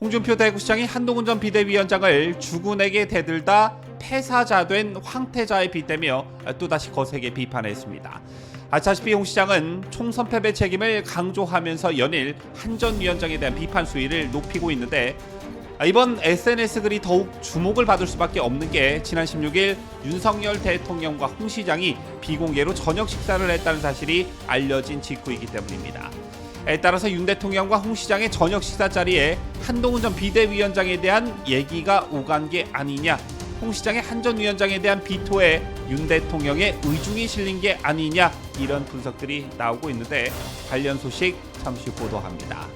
홍준표 대구시장이 한동훈 전 비대위원장을 주군에게 대들다 폐사자 된 황태자에 빗대며 또다시 거세게 비판했습니다. 아차시피 홍 시장은 총선 패배 책임을 강조하면서 연일 한 전 위원장에 대한 비판 수위를 높이고 있는데 이번 SNS 글이 더욱 주목을 받을 수밖에 없는 게 지난 16일 윤석열 대통령과 홍 시장이 비공개로 저녁 식사를 했다는 사실이 알려진 직후이기 때문입니다. 에 따라서 윤 대통령과 홍 시장의 저녁 식사 자리에 한동훈 전 비대위원장에 대한 얘기가 오간 게 아니냐, 홍 시장의 한 전 위원장에 대한 비토에 윤 대통령의 의중이 실린 게 아니냐 이런 분석들이 나오고 있는데 관련 소식 잠시 보도합니다.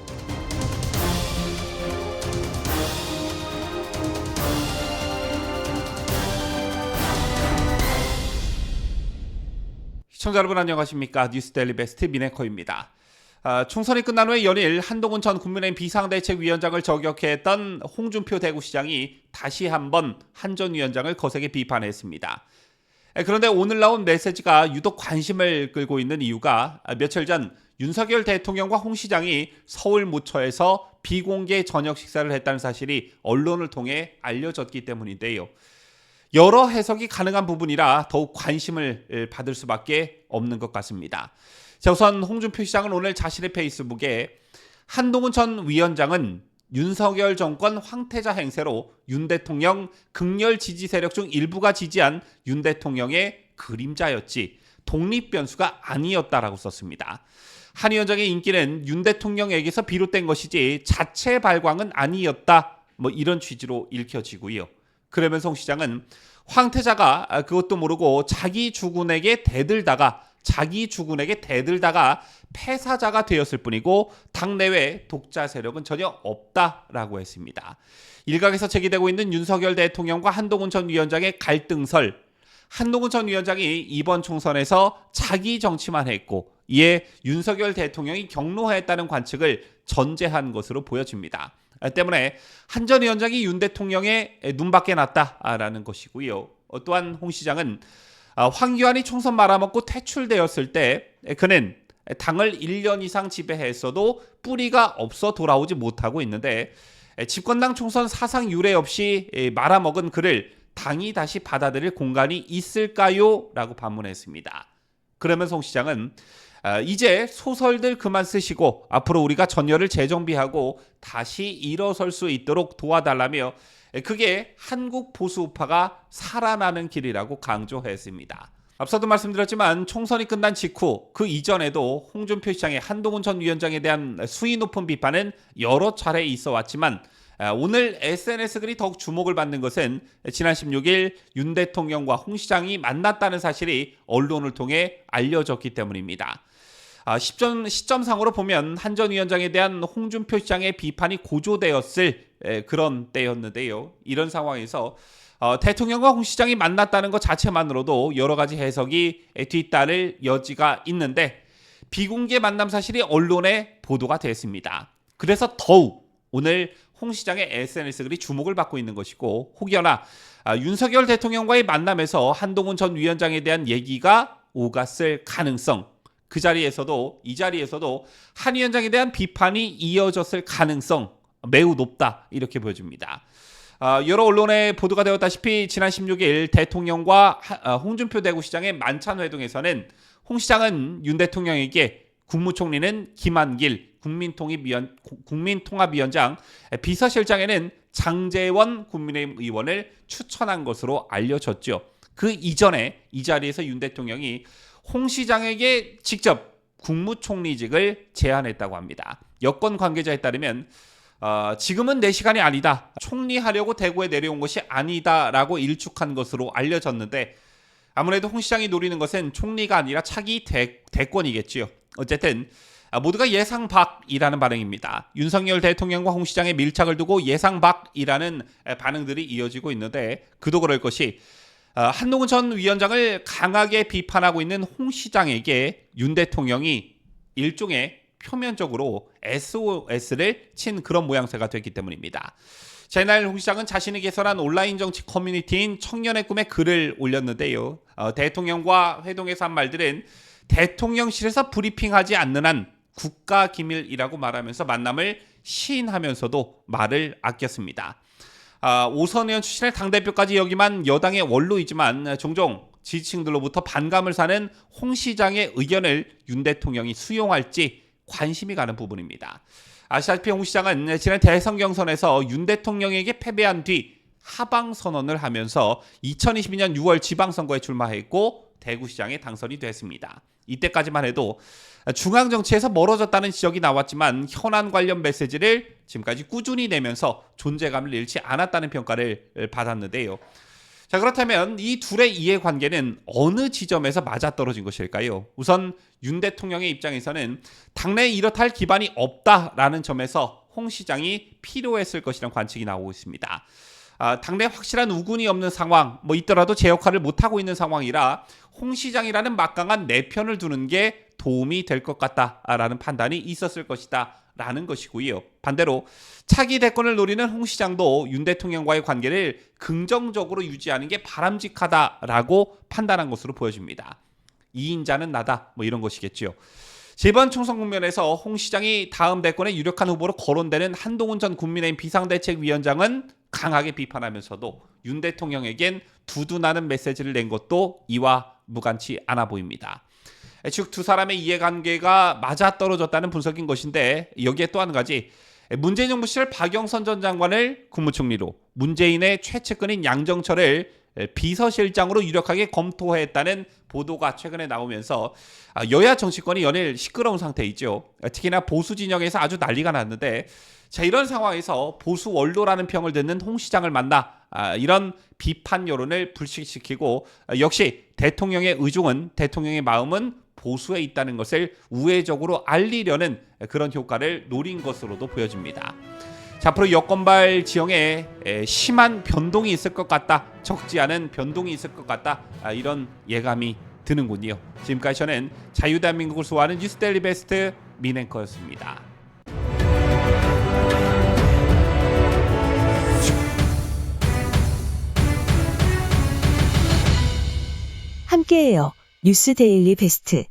시청자 여러분 안녕하십니까 뉴스데일리 베스트 미네커입니다. 아, 총선이 끝난 후에 연일 한동훈 전 국민의힘 비상대책위원장을 저격했던 홍준표 대구시장이 다시 한번 한 전 위원장을 거세게 비판했습니다. 에, 그런데 오늘 나온 메시지가 유독 관심을 끌고 있는 이유가 아, 며칠 전 윤석열 대통령과 홍 시장이 서울 모처에서 비공개 저녁 식사를 했다는 사실이 언론을 통해 알려졌기 때문인데요. 여러 해석이 가능한 부분이라 더욱 관심을 받을 수밖에 없는 것 같습니다. 자, 우선 홍준표 시장은 오늘 자신의 페이스북에 한동훈 전 위원장은 윤석열 정권 황태자 행세로 윤 대통령 극렬 지지 세력 중 일부가 지지한 윤 대통령의 그림자였지 독립 변수가 아니었다라고 썼습니다. 한 위원장의 인기는 윤 대통령에게서 비롯된 것이지 자체 발광은 아니었다. 뭐 이런 취지로 읽혀지고요. 그러면서 홍 시장은 황태자가 그것도 모르고 자기 주군에게 대들다가 자기 주군에게 대들다가 패사자가 되었을 뿐이고 당내외 독자 세력은 전혀 없다라고 했습니다. 일각에서 제기되고 있는 윤석열 대통령과 한동훈 전 위원장의 갈등설 한동훈 전 위원장이 이번 총선에서 자기 정치만 했고 이에 윤석열 대통령이 경로했다는 관측을 전제한 것으로 보여집니다. 때문에 한 전 위원장이 윤 대통령의 눈밖에 났다라는 것이고요. 또한 홍 시장은 황교안이 총선 말아먹고 퇴출되었을 때 그는 당을 1년 이상 지배했어도 뿌리가 없어 돌아오지 못하고 있는데 집권당 총선 사상 유례 없이 말아먹은 그를 당이 다시 받아들일 공간이 있을까요? 라고 반문했습니다. 그러면서 홍 시장은 이제 소설들 그만 쓰시고 앞으로 우리가 전열을 재정비하고 다시 일어설 수 있도록 도와달라며 그게 한국 보수우파가 살아나는 길이라고 강조했습니다. 앞서도 말씀드렸지만 총선이 끝난 직후 그 이전에도 홍준표 시장의 한동훈 전 위원장에 대한 수위 높은 비판은 여러 차례 있어 왔지만 오늘 SNS 글이 더욱 주목을 받는 것은 지난 16일 윤 대통령과 홍 시장이 만났다는 사실이 언론을 통해 알려졌기 때문입니다. 아, 시점, 시점상으로 보면 한 전 위원장에 대한 홍준표 시장의 비판이 고조되었을 에, 그런 때였는데요. 이런 상황에서 어, 대통령과 홍 시장이 만났다는 것 자체만으로도 여러 가지 해석이 뒤따를 여지가 있는데 비공개 만남 사실이 언론에 보도가 됐습니다. 그래서 더욱 오늘 홍 시장의 SNS 글이 주목을 받고 있는 것이고 혹여나 아, 윤석열 대통령과의 만남에서 한동훈 전 위원장에 대한 얘기가 오갔을 가능성 그 자리에서도 이 자리에서도 한 위원장에 대한 비판이 이어졌을 가능성 매우 높다 이렇게 보여집니다. 어, 여러 언론에 보도가 되었다시피 지난 16일 대통령과 하, 어, 홍준표 대구시장의 만찬 회동에서는 홍 시장은 윤 대통령에게 국무총리는 김한길 국민통합위원, 국민통합위원장 비서실장에는 장재원 국민의힘 의원을 추천한 것으로 알려졌죠. 그 이전에 이 자리에서 윤 대통령이 홍 시장에게 직접 국무총리직을 제안했다고 합니다. 여권 관계자에 따르면 어, 지금은 내 시간이 아니다. 총리하려고 대구에 내려온 것이 아니다라고 일축한 것으로 알려졌는데 아무래도 홍 시장이 노리는 것은 총리가 아니라 차기 대, 대권이겠지요. 어쨌든 모두가 예상 밖이라는 반응입니다. 윤석열 대통령과 홍 시장의 밀착을 두고 예상 밖이라는 반응들이 이어지고 있는데 그도 그럴 것이 한동훈 전 위원장을 강하게 비판하고 있는 홍 시장에게 윤 대통령이 일종의 표면적으로 SOS를 친 그런 모양새가 됐기 때문입니다. 제날 홍 시장은 자신이 개설한 온라인 정치 커뮤니티인 청년의 꿈에 글을 올렸는데요. 어, 대통령과 회동에서 한 말들은 대통령실에서 브리핑하지 않는 한 국가 기밀이라고 말하면서 만남을 시인하면서도 말을 아꼈습니다. 아, 오선 의원 출신의 당대표까지 여기만 여당의 원로이지만 종종 지지층들로부터 반감을 사는 홍 시장의 의견을 윤 대통령이 수용할지 관심이 가는 부분입니다. 아시다시피 홍 시장은 지난 대선 경선에서 윤 대통령에게 패배한 뒤 하방 선언을 하면서 2022년 6월 지방선거에 출마했고 대구시장에 당선이 됐습니다. 이때까지만 해도 중앙 정치에서 멀어졌다는 지적이 나왔지만 현안 관련 메시지를 지금까지 꾸준히 내면서 존재감을 잃지 않았다는 평가를 받았는데요. 자 그렇다면 이 둘의 이해관계는 어느 지점에서 맞아떨어진 것일까요? 우선 윤 대통령의 입장에서는 당내에 이렇다 할 기반이 없다라는 점에서 홍 시장이 필요했을 것이라는 관측이 나오고 있습니다. 아, 당내 확실한 우군이 없는 상황, 뭐 있더라도 제 역할을 못 하고 있는 상황이라 홍 시장이라는 막강한 내편을 두는 게 도움이 될 것 같다라는 판단이 있었을 것이다. 라는 것이고요. 반대로 차기 대권을 노리는 홍 시장도 윤 대통령과의 관계를 긍정적으로 유지하는 게 바람직하다라고 판단한 것으로 보여집니다. 이인자는 나다 뭐 이런 것이겠지요. 이번 총선 국면에서 홍 시장이 다음 대권의 유력한 후보로 거론되는 한동훈 전 국민의힘 비상대책위원장은 강하게 비판하면서도 윤 대통령에겐 두둔하는 메시지를 낸 것도 이와 무관치 않아 보입니다. 즉 두 사람의 이해관계가 맞아떨어졌다는 분석인 것인데 여기에 또 한 가지 문재인 정부 시절 박영선 전 장관을 국무총리로 문재인의 최측근인 양정철을 비서실장으로 유력하게 검토했다는 보도가 최근에 나오면서 아, 여야 정치권이 연일 시끄러운 상태이죠. 특히나 보수 진영에서 아주 난리가 났는데 자 이런 상황에서 보수 원로라는 평을 듣는 홍 시장을 만나 아, 이런 비판 여론을 불식시키고 아, 역시 대통령의 의중은 대통령의 마음은 보수에 있다는 것을 우회적으로 알리려는 그런 효과를 노린 것으로도 보여집니다. 자, 앞으로 여권발 지형에 에, 심한 변동이 있을 것 같다. 적지 않은 변동이 있을 것 같다. 아, 이런 예감이 드는군요. 지금까지 저는 자유대한민국을 소화하는 뉴스데일리 베스트 민앵커였습니다. 함께해요. 뉴스 데일리 베스트.